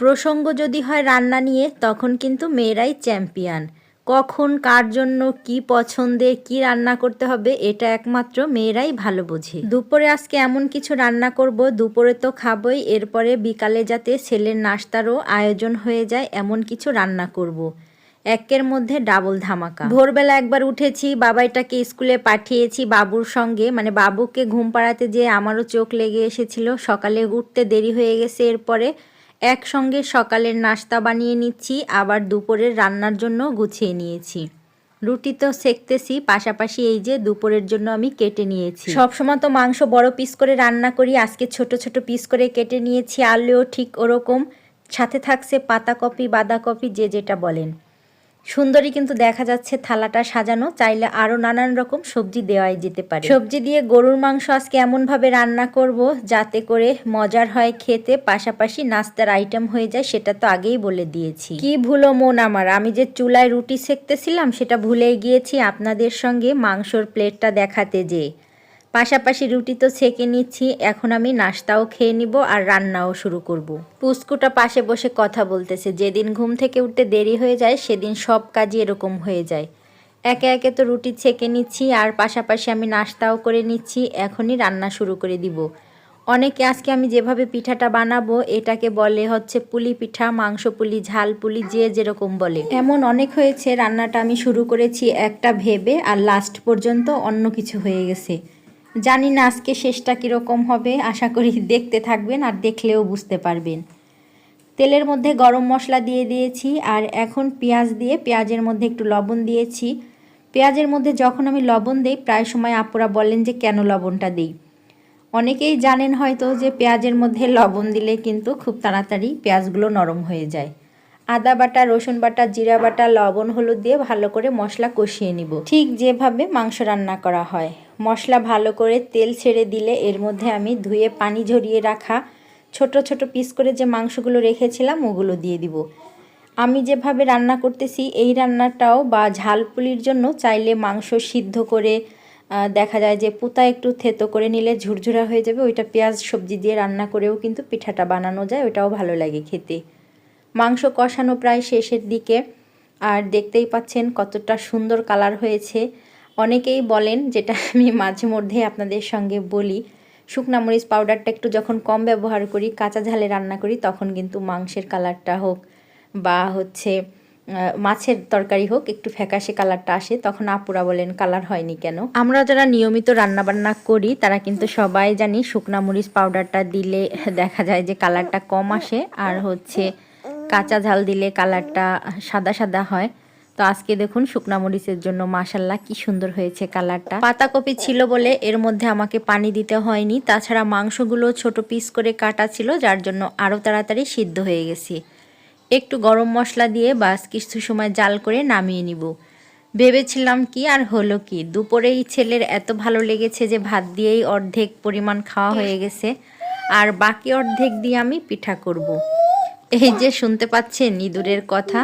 প্রসঙ্গ যদি হয় রান্না নিয়ে, তখন কিন্তু মেয়েরাই চ্যাম্পিয়ন। কখন, কার জন্য, কি পছন্দের কি রান্না করতে হবে, এটা একমাত্র মেয়েরাই ভালো বোঝে। দুপুরে আজকে এমন কিছু রান্না করব, দুপুরে তো খাবই, এরপরে বিকালে যাতে ছেলের নাস্তারও আয়োজন হয়ে যায়, এমন কিছু রান্না করব। একের মধ্যে ডাবল ধামাকা। ভোরবেলা একবার উঠেছি, বাবাইটাকে স্কুলে পাঠিয়েছি বাবুর সঙ্গে মানে বাবুকে ঘুম পাড়াতে যেয়ে আমারও চোখ লেগে এসেছিল। সকালে উঠতে দেরি হয়ে গেছে, এরপরে একসঙ্গে সকালের নাস্তা বানিয়ে নিচ্ছি, আবার দুপুরের রান্নার জন্য গুছিয়ে নিয়েছি। রুটি তো সেকতেছি, পাশাপাশি এই যে দুপুরের জন্য আমি কেটে নিয়েছি। সবসময় তো মাংস বড় পিস করে রান্না করি, আজকে ছোট ছোট পিস করে কেটে নিয়েছি, আলুও ঠিক ওরকম। সাথে থাকছে পাতাকপি, বাঁধাকপি, যে যেটা বলেন। সুন্দরী কিন্তু দেখা যাচ্ছে থালাটা সাজানো, চাইলে আরও নানান রকম সবজি দেওয়াই যেতে পারে। সবজি দিয়ে গরুর মাংস আজকে এমনভাবে রান্না করব যাতে করে মজার হয় খেতে, পাশাপাশি নাস্তার আইটেম হয়ে যায় সেটা তো আগেই বলে দিয়েছি। কি ভুলো মন আমার, আমি যে চুলায় রুটি সেকতেছিলাম সেটা ভুলেই গিয়েছি আপনাদের সঙ্গে মাংসর প্লেটটা দেখাতে যেয়ে। পাশাপাশি রুটি তো ছেঁকে নিচ্ছি, এখন আমি নাস্তাও খেয়ে নিব আর রান্নাও শুরু করব। পুস্কুটা পাশে বসে কথা বলতেছে, যেদিন ঘুম থেকে উঠতে দেরি হয়ে যায়, সেদিন সব কাজই এরকম হয়ে যায়। একে একে তো রুটি ছেঁকে নিচ্ছি, আর পাশাপাশি আমি নাস্তাও করে নিচ্ছি, এখনই রান্না শুরু করে দিব। অনেকে আজকে আমি যেভাবে পিঠাটা বানাবো, এটাকে বলে হচ্ছে পুলি পিঠা, মাংস পুলি, ঝাল পুলি, যে যেরকম বলে। এমন অনেক হয়েছে, রান্নাটা আমি শুরু করেছি একটা ভেবে, আর লাস্ট পর্যন্ত অন্য কিছু হয়ে গেছে। জানি না আজকে শেষটা কীরকম হবে, আশা করি দেখতে থাকবেন আর দেখলেও বুঝতে পারবেন। তেলের মধ্যে গরম মশলা দিয়ে দিয়েছি আর এখন পেঁয়াজ দিয়ে পেঁয়াজের মধ্যে একটু লবণ দিয়েছি। পেঁয়াজের মধ্যে যখন আমি লবণ দিই, প্রায় সময় আপুরা বলেন যে, কেন লবণটা দিই? অনেকেই জানেন হয়তো যে, পেঁয়াজের মধ্যে লবণ দিলে কিন্তু খুব তাড়াতাড়ি পেঁয়াজগুলো নরম হয়ে যায়। আদা বাটা, রসুন বাটা, জিরা বাটা, লবণ, হলুদ দিয়ে ভালো করে মশলা কষিয়ে নিব। ঠিক যেভাবে মাংস রান্না করা হয়। মশলা ভালো করে তেল ছেড়ে দিলে এর মধ্যে আমি ধুয়ে পানি ঝরিয়ে রাখা ছোট ছোট পিস করে যে মাংসগুলো রেখেছিলাম ওগুলো দিয়ে দিব। আমি যেভাবে রান্না করতেছি, এই রান্নাটাও বা ঝালপুলির জন্য চাইলে মাংস সিদ্ধ করে দেখা যায় যে পুতা একটু থেতো করে নিলে ঝুরঝুরা হয়ে যাবে। ওইটা পেঁয়াজ, সবজি দিয়ে রান্না করেও কিন্তু পিঠাটা বানানো যায়, ওইটাও ভালো লাগে খেতে। মাংস কষানো প্রায় শেষের দিকে। আর দেখতেই পাচ্ছেন কতটা সুন্দর কালার হয়েছে। অনেকেই বলেন, যেটা আমি মাঝে মধ্যে আপনাদের সঙ্গে বলি, শুকনা মরিচ পাউডারটা একটু যখন কম ব্যবহার করি, কাঁচা ঝালে রান্না করি, তখন কিন্তু মাংসের কালারটা হোক বা হচ্ছে মাছের তরকারি হোক, একটু ফ্যাকাশে কালারটা আসে, তখন আপুরা বলেন, কালার হয়নি কেন? আমরা যারা নিয়মিত রান্নাবান্না করি, তারা কিন্তু সবাই জানি শুকনা মরিচ পাউডারটা দিলে দেখা যায় যে কালারটা কম আসে। আর হচ্ছে কাঁচা ঝাল দিলে কালারটা সাদা সাদা হয়। তো আজকে দেখুন শুকনা মরিচের জন্য মাসাল্লাহ কি সুন্দর হয়েছে কালারটা। পাতাকপি ছিল বলে এর মধ্যে আমাকে পানি দিতে হয়নি। তাছাড়া মাংসগুলো ছোট পিস করে কাটা ছিল, যার জন্য আরও তাড়াতাড়ি সিদ্ধ হয়ে গেছে। একটু গরম মশলা দিয়ে বাস কিছু সময় জাল করে নামিয়ে নিব। ভেবেছিলাম কি আর হলো কি? দুপুরেই ছেলের এত ভালো লেগেছে যে ভাত দিয়েই অর্ধেক পরিমাণ খাওয়া হয়ে গেছে। আর বাকি অর্ধেক দিয়ে আমি পিঠা করব। এই যে শুনতে পাচ্ছেন ইঁদুরের কথা,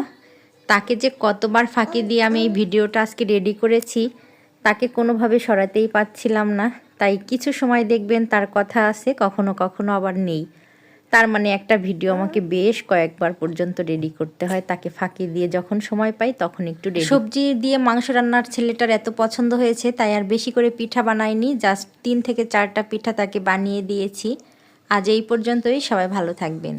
তাকে যে কতবার ফাঁকি দিয়ে আমি এই ভিডিওটা আজকে রেডি করেছি, তাকে কোনোভাবে সরাতেই পাচ্ছিলাম না। তাই কিছু সময় দেখবেন তার কথা আছে, কখনো কখনো আবার নেই। তার মানে একটা ভিডিও আমাকে বেশ কয়েকবার পর্যন্ত রেডি করতে হয় তাকে ফাঁকি দিয়ে। যখন সময় পাই তখন একটু রেডি সবজি দিয়ে মাংস রান্নার ছেলেটার এত পছন্দ হয়েছে, তাই আর বেশি করে পিঠা বানাইনি জাস্ট তিন থেকে চারটা পিঠা তাকে বানিয়ে দিয়েছি। আজ এই পর্যন্তই, সবাই ভালো থাকবেন।